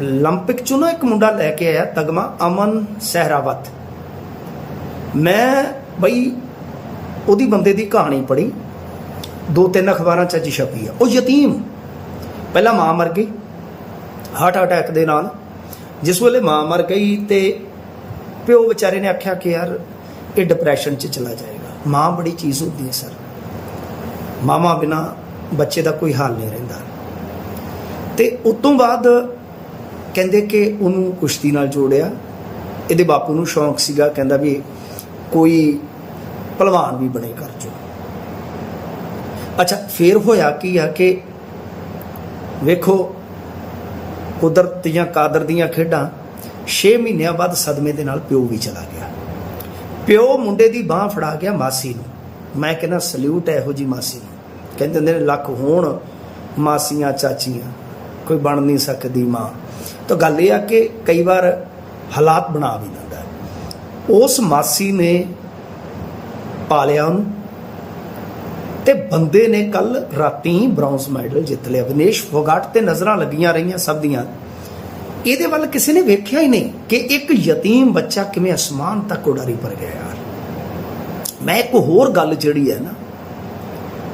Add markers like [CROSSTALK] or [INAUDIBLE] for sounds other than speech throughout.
ਲੰਪਿਕ ਚੋਂ ਨਾ ਇੱਕ ਮੁੰਡਾ ਲੈ ਕੇ ਆਇਆ ਤਗਮਾ ਅਮਨ ਸਹਿਰਾਵਤ। ਮੈਂ ਬਈ ਉਹਦੀ ਬੰਦੇ ਦੀ ਕਹਾਣੀ ਪੜ੍ਹੀ। ਦੋ ਤਿੰਨ ਅਖਬਾਰਾਂ 'ਚ ਅੱਜ ਛਪੀ ਆ। ਉਹ ਯਤੀਮ, ਪਹਿਲਾਂ ਮਾਂ ਮਰ ਗਈ ਹਾਰਟ ਅਟੈਕ ਦੇ ਨਾਲ। ਜਿਸ ਵੇਲੇ ਮਾਂ ਮਰ ਗਈ ਤੇ ਪਿਓ ਵਿਚਾਰੇ ਨੇ ਆਖਿਆ ਕਿ ਯਾਰ ਇਹ ਡਿਪਰੈਸ਼ਨ 'ਚ ਚਲਾ ਜਾਏਗਾ। ਮਾਂ ਬੜੀ ਚੀਜ਼ ਹੁੰਦੀ ਹੈ ਸਰ ਮਾਮਾ ਬਿਨਾ ਬੱਚੇ ਦਾ ਕੋਈ ਹਾਲ ਨਹੀਂ ਰਹਿੰਦਾ। ਤੇ ਉਸ ਤੋਂ ਬਾਅਦ ਕਹਿੰਦੇ ਕਿ ਉਹਨੂੰ ਕੁਸ਼ਤੀ ਨਾਲ ਜੋੜਿਆ। ਇਹਦੇ ਬਾਪੂ ਨੂੰ ਸ਼ੌਂਕ ਸੀਗਾ, ਕਹਿੰਦਾ ਵੀ ਕੋਈ ਪਹਿਲਵਾਨ ਵੀ ਬਣੇ ਕਰ ਜੋ ਅੱਛਾ, ਫੇਰ ਹੋਇਆ ਕੀ ਆ ਕਿ ਵੇਖੋ, ਕੁਦਰਤ ਦੀਆਂ ਕਾਦਰ ਦੀਆਂ ਖੇਡਾਂ 6 ਮਹੀਨਿਆਂ ਬਾਅਦ ਸਦਮੇ ਦੇ ਨਾਲ ਪਿਓ ਵੀ ਚਲਾ ਗਿਆ। ਪਿਓ ਮੁੰਡੇ ਦੀ ਬਾਹ ਫੜਾ ਗਿਆ ਮਾਸੀ ਨੂੰ। ਮੈਂ ਕਹਿੰਦਾ, ਸਲੂਟ ਹੈ ਇਹੋ ਜੀ ਮਾਸੀ ਨੂੰ। ਕਹਿੰਦੇ ਹੁੰਦੇ ਨੇ, ਲੱਖ ਹੋਣ ਮਾਸੀਆਂ ਚਾਚੀਆਂ। ਕੋਈ ਬਣ ਨਹੀਂ ਸਕਦੀ ਮਾਂ। ਤਾਂ ਗੱਲ ਇਹ ਆ ਕਿ ਕਈ ਵਾਰ ਹਾਲਾਤ ਬਣਾ ਵੀ ਦਿੰਦਾ ਉਸ ਮਾਸੀ ਨੇ ਪਾਲਿਆ ਉਹਨੂੰ ਤੇ ਬੰਦੇ ਨੇ ਕੱਲ ਰਾਤੀ ਬ੍ਰੌਂਜ਼ ਮੈਡਲ ਜਿੱਤ ਲਿਆ। ਵਿਨੇਸ਼ ਫੋਗਾਟ ਤੇ ਨਜ਼ਰਾਂ ਲੱਗੀਆਂ ਰਹੀਆਂ ਸਭ ਦੀਆਂ। ਇਹਦੇ ਵੱਲ ਕਿਸੇ ਨੇ ਵੇਖਿਆ ਹੀ ਨਹੀਂ ਕਿ ਇੱਕ ਯਤੀਮ ਬੱਚਾ ਕਿਵੇਂ ਅਸਮਾਨ ਤੱਕ ਉਡਾਰੀ ਪਰ ਗਿਆ ਯਾਰ। ਮੈਂ ਇੱਕ ਹੋਰ ਗੱਲ ਜਿਹੜੀ ਹੈ ਨਾ,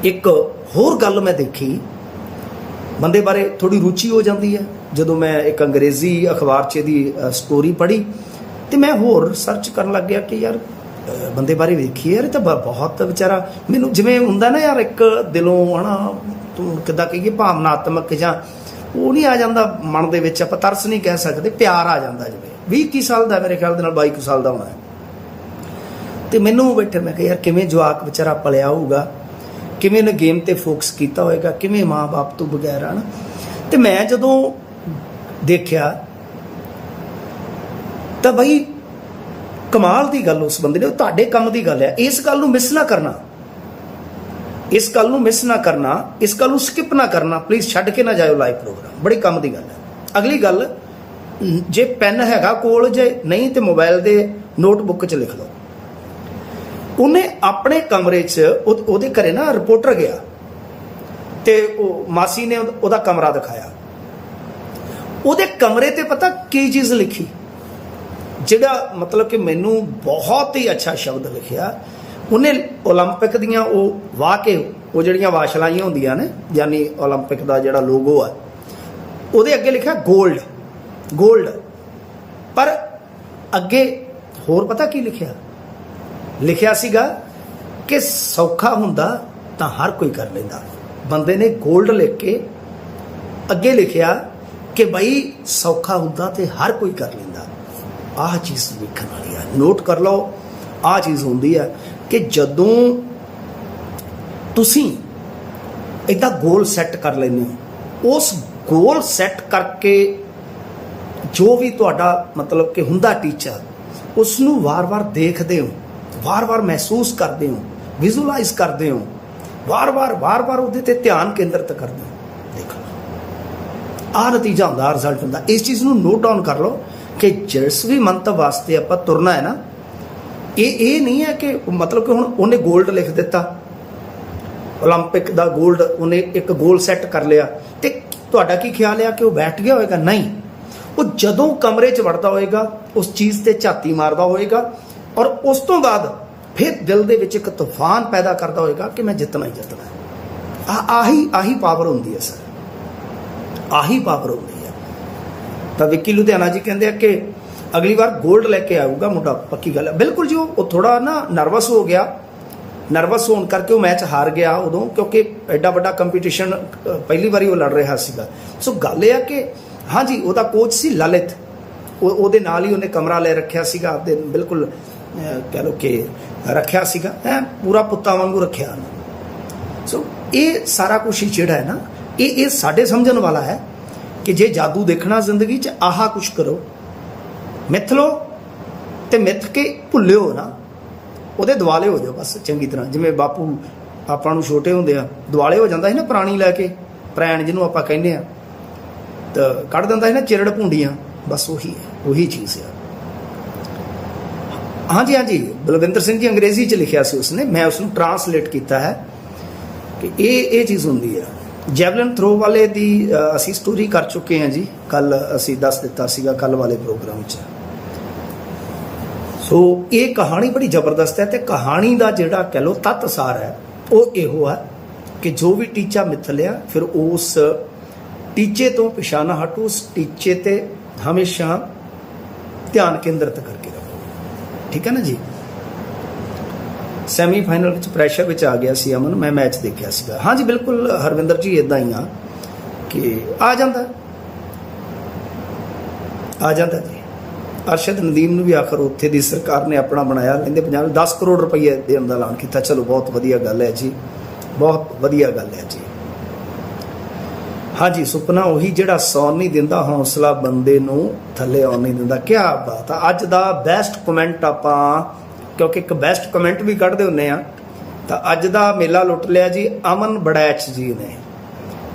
ਇੱਕ ਹੋਰ ਗੱਲ ਮੈਂ ਦੇਖੀ। ਬੰਦੇ ਬਾਰੇ ਥੋੜੀ ਰੁਚੀ ਹੋ ਜਾਂਦੀ ਹੈ। ਜਦੋਂ ਮੈਂ ਇੱਕ ਅੰਗਰੇਜ਼ੀ ਅਖਬਾਰ 'ਚ ਇਹਦੀ ਸਟੋਰੀ ਪੜ੍ਹੀ ਤੇ ਮੈਂ ਹੋਰ ਸਰਚ ਕਰਨ ਲੱਗ ਗਿਆ ਕਿ ਯਾਰ ਬੰਦੇ ਬਾਰੇ ਵੇਖੀ ਯਾਰ, ਇਹ ਤਾਂ ਬਹੁਤ ਵਿਚਾਰਾ ਮੈਨੂੰ ਜਿਵੇਂ ਹੁੰਦਾ ਨਾ ਯਾਰ, ਇੱਕ ਦਿਲੋਂ ਹਨਾ, ਤੂੰ ਕਿੱਦਾਂ ਕਹੀਏ ਭਾਵਨਾਤਮਕ ਜਾਂ ਉਹ ਨਹੀਂ ਆ ਜਾਂਦਾ ਮਨ ਦੇ ਵਿੱਚ, ਆਪਾਂ ਤਰਸ ਨਹੀਂ ਕਹਿ ਸਕਦੇ, ਪਿਆਰ ਆ ਜਾਂਦਾ ਜਿਵੇਂ। 20 21 ਸਾਲ ਦਾ ਮੇਰੇ ਖਿਆਲ ਦੇ ਨਾਲ 22 ਕੁ ਸਾਲ ਦਾ ਹੋਣਾ ਹੈ। ਤੇ ਮੈਨੂੰ ਬੈਠੇ ਮੈਂ ਕਿਹਾ, ਯਾਰ ਕਿਵੇਂ ਜਵਾਕ ਵਿਚਾਰਾ ਪਲਿਆ ਹੋਊਗਾ ਕਿਵੇਂ ਨੇ ਗੇਮ ਤੇ ਫੋਕਸ ਕੀਤਾ ਹੋਏਗਾ, ਕਿਵੇਂ ਮਾਂ-ਬਾਪ ਤੋਂ ਬਗੈਰ ਹਨ ਤੇ ਮੈਂ ਜਦੋਂ ਦੇਖਿਆ, ਤਾਂ ਬਈ ਕਮਾਲ ਦੀ ਗੱਲ ਉਸ ਬੰਦੇ ਨੇ, ਉਹ ਤੁਹਾਡੇ ਕੰਮ ਦੀ ਗੱਲ ਹੈ ਇਸ ਗੱਲ ਨੂੰ ਮਿਸ ਨਾ ਕਰਨਾ। ਇਸ ਗੱਲ ਨੂੰ ਮਿਸ ਨਾ ਕਰਨਾ, ਇਸ ਗੱਲ ਨੂੰ ਸਕਿਪ ਨਾ ਕਰਨਾ। ਪਲੀਜ਼ ਛੱਡ ਕੇ ਨਾ ਜਾਇਓ ਲਾਈਵ ਪ੍ਰੋਗਰਾਮ ਬੜੇ ਕੰਮ ਦੀ ਗੱਲ ਹੈ ਅਗਲੀ ਗੱਲ, ਜੇ ਪੈਨ ਹੈਗਾ ਕੋਲ, ਜੇ ਨਹੀਂ ਤੇ ਮੋਬਾਈਲ ਦੇ ਨੋਟਬੁੱਕ 'ਚ ਲਿਖ ਲਓ। ਉਹਨੇ ਆਪਣੇ ਕਮਰੇ 'ਚ ਉਹਦੇ ਘਰੇ ਨਾ ਰਿਪੋਰਟਰ ਗਿਆ ਤੇ ਉਹ ਮਾਸੀ ਨੇ ਉਹਦਾ ਕਮਰਾ ਦਿਖਾਇਆ। ਉਹਦੇ ਕਮਰੇ ਤੇ ਪਤਾ ਕੀ ਚੀਜ਼ ਲਿਖੀ? ਜਿਹੜਾ ਮਤਲਬ ਕਿ ਮੈਨੂੰ ਬਹੁਤ ਹੀ ਅੱਛਾ ਸ਼ਬਦ ਲਿਖਿਆ, ਉਹਨੇ 올림픽 ਦੀਆਂ ਉਹ ਵਾਕੇ ਉਹ ਜਿਹੜੀਆਂ ਵਾਸ਼ਲਾਈਆਂ ਹੁੰਦੀਆਂ ਨੇ, ਯਾਨੀ 올림픽 ਦਾ ਜਿਹੜਾ ਲੋਗੋ ਆ, ਉਹਦੇ ਅੱਗੇ ਲਿਖਿਆ 골ਡ 골ਡ ਪਰ ਅੱਗੇ ਹੋਰ ਪਤਾ ਕੀ ਲਿਖਿਆ? ਲਿਖਿਆ ਸੀਗਾ ਕਿ ਸੌਖਾ ਹੁੰਦਾ ਤਾਂ ਹਰ ਕੋਈ ਕਰ ਲੈਂਦਾ। ਬੰਦੇ ਨੇ 골ਡ ਲਿਖ ਕੇ ਅੱਗੇ ਲਿਖਿਆ ਕਿ ਬਈ ਸੌਖਾ ਹੁੰਦਾ ਤੇ ਹਰ ਕੋਈ ਕਰ ਲੈਂਦਾ। ਆਹ ਚੀਜ਼ ਵੇਖਣ ਵਾਲੀ ਆ। ਨੋਟ ਕਰ ਲਓ, ਆਹ ਚੀਜ਼ ਹੁੰਦੀ ਆ ਕਿ ਜਦੋਂ ਤੁਸੀਂ ਇਦਾਂ ਗੋਲ ਸੈੱਟ ਕਰ ਲੈਂਦੇ ਹੋ, ਉਸ ਗੋਲ ਸੈੱਟ ਕਰਕੇ ਜੋ ਵੀ ਤੁਹਾਡਾ ਮਤਲਬ ਕਿ ਹੁੰਦਾ ਟੀਚਰ ਉਸ ਨੂੰ ਵਾਰ-ਵਾਰ ਦੇਖਦੇ ਹੋ। ਵਾਰ-ਵਾਰ ਮਹਿਸੂਸ ਕਰਦੇ ਹੋ ਵਿਜ਼ੂਅਲਾਈਜ਼ ਕਰਦੇ ਹੋ, ਵਾਰ-ਵਾਰ ਵਾਰ-ਵਾਰ ਉਹਦੇ ਤੇ ਧਿਆਨ ਕੇਂਦਰਿਤ ਕਰਦੇ ਹੋ। ਦੇਖ ਲਓ। ਆ ਨਤੀਜਾ ਹੁੰਦਾ ਰਿਜ਼ਲਟ ਹੁੰਦਾ। ਇਸ ਚੀਜ਼ ਨੂੰ ਨੋਟ ਡਾਊਨ ਕਰ ਲਓ ਕਿ ਜਿਸ ਵੀ ਮੰਤਵ ਵਾਸਤੇ ਆਪਾਂ ਤੁਰਨਾ ਹੈ ਨਾ, ਇਹ ਇਹ ਨਹੀਂ ਹੈ ਕਿ ਮਤਲਬ ਕਿ ਹੁਣ ਉਹਨੇ ਗੋਲਡ ਲਿਖ ਦਿੱਤਾ। 올림픽 ਦਾ ਗੋਲਡ ਉਹਨੇ ਇੱਕ ਗੋਲ ਸੈੱਟ ਕਰ ਲਿਆ। ਤੇ ਤੁਹਾਡਾ ਕੀ ਖਿਆਲ ਹੈ ਕਿ ਉਹ ਬੈਠ ਗਿਆ ਹੋਵੇਗਾ ਨਹੀਂ। ਉਹ ਜਦੋਂ ਕਮਰੇ 'ਚ ਵੜਦਾ ਹੋਵੇਗਾ ਉਸ ਚੀਜ਼ ਤੇ ਝਾਤੀ ਮਾਰਦਾ ਹੋਵੇਗਾ ਔਰ ਉਸ ਤੋਂ ਬਾਅਦ ਫਿਰ ਦਿਲ ਦੇ ਵਿੱਚ ਇੱਕ ਤੂਫਾਨ ਪੈਦਾ ਕਰਦਾ ਹੋਏਗਾ ਕਿ ਮੈਂ ਜਿੱਤਣਾ ਹੀ ਜਿੱਤਣਾ। ਆ, ਆਹੀ ਆਹੀ ਪਾਵਰ ਹੁੰਦੀ ਹੈ ਸਰ ਆਹੀ ਪਾਵਰ ਹੁੰਦੀ ਹੈ। ਤਾਂ ਵਿੱਕੀ ਲੁਧਿਆਣਾ ਜੀ ਕਹਿੰਦੇ ਆ ਕਿ ਅਗਲੀ ਵਾਰ 골ਡ ਲੈ ਕੇ ਆਊਗਾ ਮੁੰਡਾ, ਪੱਕੀ ਗੱਲ ਹੈ। ਬਿਲਕੁਲ ਜੀ, ਉਹ ਥੋੜਾ ਨਾ ਨਰਵਸ ਹੋ ਗਿਆ। ਨਰਵਸ ਹੋਣ ਕਰਕੇ ਉਹ ਮੈਚ ਹਾਰ ਗਿਆ ਉਦੋਂ, ਕਿਉਂਕਿ ਐਡਾ ਵੱਡਾ ਕੰਪੀਟੀਸ਼ਨ ਪਹਿਲੀ ਵਾਰੀ ਉਹ ਲੜ ਰਿਹਾ ਸੀਗਾ। ਸੋ ਗੱਲ ਇਹ ਆ ਕਿ ਹਾਂਜੀ ਉਹਦਾ ਕੋਚ ਸੀ ਲਲਿਤ। ਉਹ, ਉਹਦੇ ਨਾਲ ਹੀ ਉਹਨੇ ਕਮਰਾ ਲੈ ਰੱਖਿਆ ਸੀਗਾ, ਆਪਦੇ ਬਿਲਕੁਲ ਕਹਿ ਲਓ ਕਿ ਰੱਖਿਆ ਸੀਗਾ, ਹੈ, ਪੂਰਾ ਪੁੱਤਾਂ ਵਾਂਗੂ ਰੱਖਿਆ। ਸੋ ਇਹ ਸਾਰਾ ਕੁਝ ਜਿਹੜਾ ਹੈ ਨਾ, ਇਹ ਇਹ ਸਾਡੇ ਸਮਝਣ ਵਾਲਾ ਹੈ ਕਿ ਜੇ ਜਾਦੂ ਦੇਖਣਾ ਜ਼ਿੰਦਗੀ 'ਚ, ਆਹਾ ਕੁਝ ਕਰੋ। ਮਿੱਥ ਲਓ ਤੇ ਮਿੱਥ ਕੇ ਭੁੱਲਿਓ ਨਾ। ਉਹਦੇ ਦਿਵਾਲੇ ਹੋ ਜਾਓ ਬਸ, ਚੰਗੀ ਤਰ੍ਹਾਂ। ਜਿਵੇਂ ਬਾਪੂ ਆਪਾਂ ਨੂੰ ਛੋਟੇ ਹੁੰਦੇ ਆ ਦਿਵਾਲੇ ਹੋ ਜਾਂਦਾ ਸੀ ਨਾ ਪ੍ਰਾਣੀ ਲੈ ਕੇ, ਪ੍ਰੈਣ ਜਿਹਨੂੰ ਆਪਾਂ ਕਹਿੰਦੇ ਆ, ਤਾਂ ਕੱਢ ਦਿੰਦਾ ਸੀ ਨਾ ਚਿਰੜ ਭੁੰਡੀਆਂ। ਬਸ ਉਹੀ ਹੈ, ਉਹੀ ਚੀਜ਼ ਹੈ ਹਾਂਜੀ ਹਾਂਜੀ। ਬਲਵਿੰਦਰ ਸਿੰਘ ਜੀ ਅੰਗਰੇਜ਼ੀ ਚ ਲਿਖਿਆ ਸੀ ਉਸਨੇ। ਮੈਂ ਉਸ ਨੂੰ ਟਰਾਂਸਲੇਟ ਕੀਤਾ ਹੈ ਕਿ ਇਹ ਇਹ ਚੀਜ਼ ਹੁੰਦੀ ਹੈ। ਜੈਵਲਨ ਥਰੋ ਵਾਲੇ ਦੀ ਅਸੀਂ ਸਟੋਰੀ ਕਰ ਚੁੱਕੇ ਹਾਂ ਜੀ। ਕੱਲ ਅਸੀਂ ਦੱਸ ਦਿੱਤਾ ਸੀਗਾ, ਕੱਲ ਵਾਲੇ ਪ੍ਰੋਗਰਾਮ 'ਚ। ਸੋ, ਇਹ ਕਹਾਣੀ ਬੜੀ ਜ਼ਬਰਦਸਤ ਹੈ ਤੇ ਕਹਾਣੀ ਦਾ ਜਿਹੜਾ ਕਹਿ ਲੋ ਤੱਤ ਸਾਰ ਹੈ, ਉਹ ਇਹੋ ਹੈ ਕਿ ਜੋ ਵੀ ਟੀਚਾ ਮਿੱਥਲਿਆ, ਫਿਰ ਉਸ ਟੀਚੇ ਤੋਂ ਪਿਛਾਂਹ ਨਾ ਹਟੋ। ਉਸ ਟੀਚੇ ਤੇ ਹਮੇਸ਼ਾ ਧਿਆਨ ਕੇਂਦਰਿਤ ਕਰਕੇ। ਠੀਕ ਹੈ ਨਾ ਜੀ? ਸੈਮੀ ਫਾਈਨਲ ਵਿੱਚ ਪ੍ਰੈਸ਼ਰ ਵਿੱਚ ਆ ਗਿਆ ਸੀ ਅਮਨ, ਮੈਂ ਮੈਚ ਦੇਖਿਆ ਸੀਗਾ। ਹਾਂਜੀ ਬਿਲਕੁਲ, ਹਰਵਿੰਦਰ ਜੀ ਇਦਾਂ ਹੀ ਆ ਕਿ ਆ ਜਾਂਦਾ। ਆ ਜਾਂਦਾ ਜੀ। ਅਰਸ਼ਦ ਨਦੀਮ ਨੂੰ ਵੀ ਆਖਰ ਉੱਥੇ ਦੀ ਸਰਕਾਰ ਨੇ ਆਪਣਾ ਬਣਾਇਆ, ਕਹਿੰਦੇ ਪੰਜਾਬ 10 ਕਰੋੜ ਰੁਪਏ ਦੇਣ ਦਾ ਐਲਾਨ ਕੀਤਾ। ਚਲੋ, ਬਹੁਤ ਵਧੀਆ ਗੱਲ ਹੈ ਜੀ। ਬਹੁਤ ਵਧੀਆ ਗੱਲ ਹੈ ਜੀ। ਹਾਂਜੀ, ਸੁਪਨਾ ਉਹੀ ਜਿਹੜਾ ਸੌਣ ਨਹੀਂ ਦਿੰਦਾ, ਹੌਸਲਾ ਬੰਦੇ ਨੂੰ ਥੱਲੇ ਆਉਣ ਨਹੀਂ ਦਿੰਦਾ। ਕੀ ਬਾਤ ਆ। ਅੱਜ ਦਾ ਬੈਸਟ ਕਮੈਂਟ ਆਪਾਂ, ਕਿਉਂਕਿ ਇੱਕ ਬੈਸਟ ਕਮੈਂਟ ਵੀ ਕੱਢਦੇ ਹੁੰਨੇ ਆ। ਤਾਂ ਅੱਜ ਦਾ ਮੇਲਾ ਲੁੱਟ ਲਿਆ ਜੀ ਅਮਨ ਬੜੈਚ ਜੀ ਨੇ।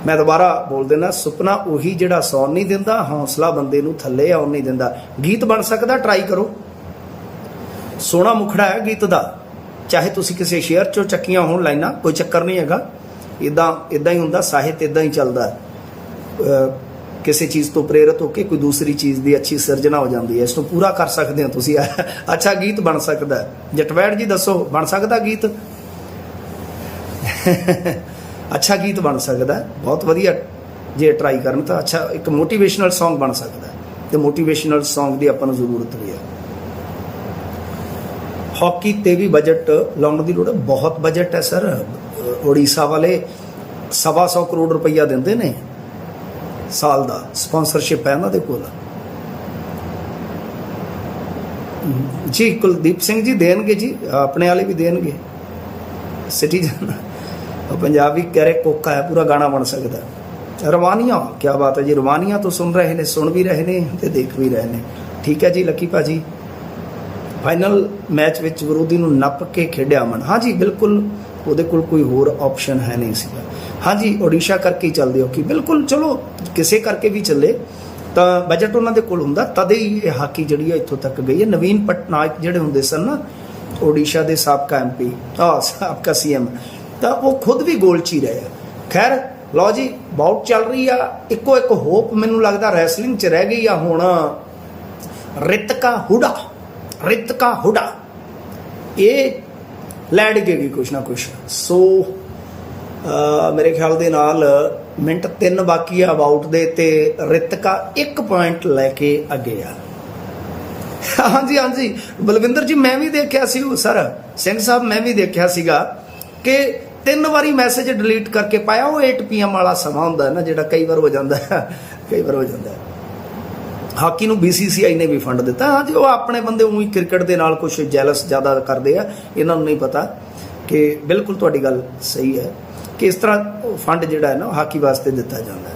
ਮੈਂ ਦੁਬਾਰਾ ਬੋਲ ਦੇਣਾ ਸੁਪਨਾ ਉਹੀ ਜਿਹੜਾ ਸੌਣ ਨਹੀਂ ਦਿੰਦਾ, ਹੌਸਲਾ ਬੰਦੇ ਨੂੰ ਥੱਲੇ ਆਉਣ ਨਹੀਂ ਦਿੰਦਾ। ਗੀਤ ਬਣ ਸਕਦਾ ਟਰਾਈ ਕਰੋ। ਸੋਹਣਾ ਮੁਖੜਾ ਹੈ ਗੀਤ ਦਾ। ਚਾਹੇ ਤੁਸੀਂ ਕਿਸੇ ਸ਼ੇਅਰ ਚੋਂ ਚੱਕੀਆਂ ਹੋਣ ਲਾਈਨਾਂ, ਕੋਈ ਚੱਕਰ ਨਹੀਂ ਹੈਗਾ। ਇਦਾਂ ਇਦਾਂ ਹੀ ਹੁੰਦਾ, ਸਾਹਿਤ ਇਦਾਂ ਹੀ ਚੱਲਦਾ। ਹੈ। ਕਿਸੇ ਚੀਜ਼ ਤੋਂ ਪ੍ਰੇਰਿਤ ਹੋ ਕੇ ਕੋਈ ਦੂਸਰੀ ਚੀਜ਼ ਦੀ ਅੱਛੀ ਸਿਰਜਣਾ ਹੋ ਜਾਂਦੀ ਹੈ। ਇਸ ਨੂੰ ਪੂਰਾ ਕਰ ਸਕਦੇ ਹੋ ਤੁਸੀਂ। [LAUGHS] ਅੱਛਾ ਗੀਤ ਬਣ ਸਕਦਾ ਜਟਵੈੜ ਜੀ ਦੱਸੋ, ਬਣ ਸਕਦਾ ਗੀਤ? [LAUGHS] ਅੱਛਾ ਗੀਤ ਬਣ ਸਕਦਾ ਬਹੁਤ ਵਧੀਆ। ਜੇ ਟਰਾਈ ਕਰਨ ਤਾਂ ਅੱਛਾ, ਇੱਕ ਮੋਟੀਵੇਸ਼ਨਲ Song ਬਣ ਸਕਦਾ ਹੈ। ਤੇ ਮੋਟੀਵੇਸ਼ਨਲ Song ਦੀ ਆਪਾਂ ਨੂੰ ਜ਼ਰੂਰਤ ਵੀ ਹੈ। ਹਾਕੀ ਤੇ ਵੀ ਬਜਟ ਲਾਉਣ ਦੀ ਲੋੜ ਬਹੁਤ ਬਜਟ ਹੈ ਸਰ ਓਡੀਸ਼ਾ ਵਾਲੇ ਸਵਾ ਸੌ ਕਰੋੜ ਰੁਪਈਆ ਦਿੰਦੇ ਨੇ। ਸਾਲ ਦਾ ਸਪਾਂਸਰਸ਼ਿਪ ਹੈ ਉਹਨਾਂ ਦੇ ਕੋਲ। ਜੀ, ਕੁਲਦੀਪ ਸਿੰਘ ਜੀ ਦੇਣਗੇ ਜੀ, ਆਪਣੇ ਵਾਲੇ ਵੀ ਦੇਣਗੇ। ਸਿਟੀਜ਼ਨ ਪੰਜਾਬੀ ਕਹਿ ਕੋਕਾ ਹੈ, ਪੂਰਾ ਗਾਣਾ ਬਣ ਸਕਦਾ। ਹੈ। ਰਵਾਨੀਆਂ ਕੀ ਬਾਤ ਹੈ ਜੀ, ਰਵਾਨੀਆਂ ਤੋਂ ਸੁਣ ਰਹੇ ਨੇ, ਸੁਣ ਵੀ ਰਹੇ ਨੇ ਤੇ ਦੇਖ ਵੀ ਰਹੇ ਨੇ। ਠੀਕ ਹੈ ਜੀ, ਲੱਕੀ ਭਾਜੀ। ਫਾਈਨਲ ਮੈਚ ਵਿੱਚ ਵਿਰੋਧੀ ਨੂੰ ਨੱਪ ਕੇ ਖੇਡਿਆ ਮਨ। ਹਾਂਜੀ ਬਿਲਕੁਲ, ਉਹਦੇ ਕੋਲ ਕੋਈ ਹੋਰ ਆਪਸ਼ਨ ਹੈ ਨਹੀਂ ਸੀਗਾ। ਹਾਂਜੀ ਓਡੀਸ਼ਾ ਕਰਕੇ ਹੀ ਚੱਲਦੇ ਹੋ ਕਿ ਬਿਲਕੁਲ ਚਲੋ, ਕਿਸੇ ਕਰਕੇ ਵੀ ਚੱਲੇ, ਤਾਂ ਬਜਟ ਉਹਨਾਂ ਦੇ ਕੋਲ ਹੁੰਦਾ, ਤਦੇ ਹੀ ਇਹ ਹਾਕੀ ਜਿਹੜੀ ਹੈ ਇੱਥੋਂ ਤੱਕ ਗਈ ਹੈ। ਨਵੀਨ ਪਟਨਾਇਕ ਜਿਹੜੇ ਹੁੰਦੇ ਸਨ ਨਾ ਓਡੀਸ਼ਾ ਦੇ ਸਾਬਕਾ ਐਮਪੀ ਆ ਸਾਬਕਾ ਸੀਐਮ ਤਾਂ ਉਹ ਖੁਦ ਵੀ ਗੋਲ ਹੀ ਰਹੇ ਆ। ਖੈਰ, ਲਓ ਜੀ ਬਾਊਟ ਚੱਲ ਰਹੀ ਆ, ਇੱਕੋ ਇੱਕ ਹੋਪ ਮੈਨੂੰ ਲੱਗਦਾ ਰੈਸਲਿੰਗ ਚ ਰਹਿ ਗਈ ਆ ਹੁਣ। ਰਿਤਕਾ ਹੁਡਾ ਰਿਤਕਾ ਹੁਡਾ। ਇਹ ਲੈ ਡਿੱਗੇਗੀ ਕੁਛ ਨਾ ਕੁਛ। ਸੋ ਮੇਰੇ ਖਿਆਲ ਦੇ ਨਾਲ ਮਿੰਟ 3 ਬਾਕੀ ਆ ਅਬਾਊਟ ਦੇ ਤੇ ਰਿਤਕਾ 1 ਪੁਆਇੰਟ ਲੈ ਕੇ ਅੱਗੇ ਆ। ਹਾਂਜੀ ਹਾਂਜੀ। ਬਲਵਿੰਦਰ ਜੀ, ਮੈਂ ਵੀ ਦੇਖਿਆ ਸੀ ਉਹ ਸਰ, ਸਿੰਘ ਸਾਹਿਬ, ਮੈਂ ਵੀ ਦੇਖਿਆ ਸੀਗਾ ਕਿ ਤਿੰਨ ਵਾਰੀ ਮੈਸੇਜ ਡਿਲੀਟ ਕਰਕੇ ਪਾਇਆ, ਉਹ 8 ਪੀਐਮ ਵਾਲਾ ਸਮਾਂ ਹੁੰਦਾ ਨਾ, ਜਿਹੜਾ ਕਈ ਵਾਰ ਹੋ ਜਾਂਦਾ ਕਈ ਵਾਰ ਹੋ ਜਾਂਦਾ ਹਾਕੀ ਨੂੰ BCCI ਨੇ ਵੀ ਫੰਡ ਦਿੱਤਾ। ਹਾਂ ਜੀ ਉਹ ਆਪਣੇ ਬੰਦੇ ਉਹੀ ਕ੍ਰਿਕਟ ਦੇ ਨਾਲ ਕੁਝ ਜੈਲਸ ਜ਼ਿਆਦਾ ਕਰਦੇ ਆ, ਇਹਨਾਂ ਨੂੰ ਨਹੀਂ ਪਤਾ ਕਿ ਬਿਲਕੁਲ ਤੁਹਾਡੀ ਗੱਲ ਸਹੀ ਹੈ। ਕਿਸ ਇਸ ਤਰ੍ਹਾਂ ਫੰਡ ਜਿਹੜਾ ਹੈ ਨਾ ਉਹ ਹਾਕੀ ਵਾਸਤੇ ਦਿੱਤਾ ਜਾਂਦਾ ਹੈ?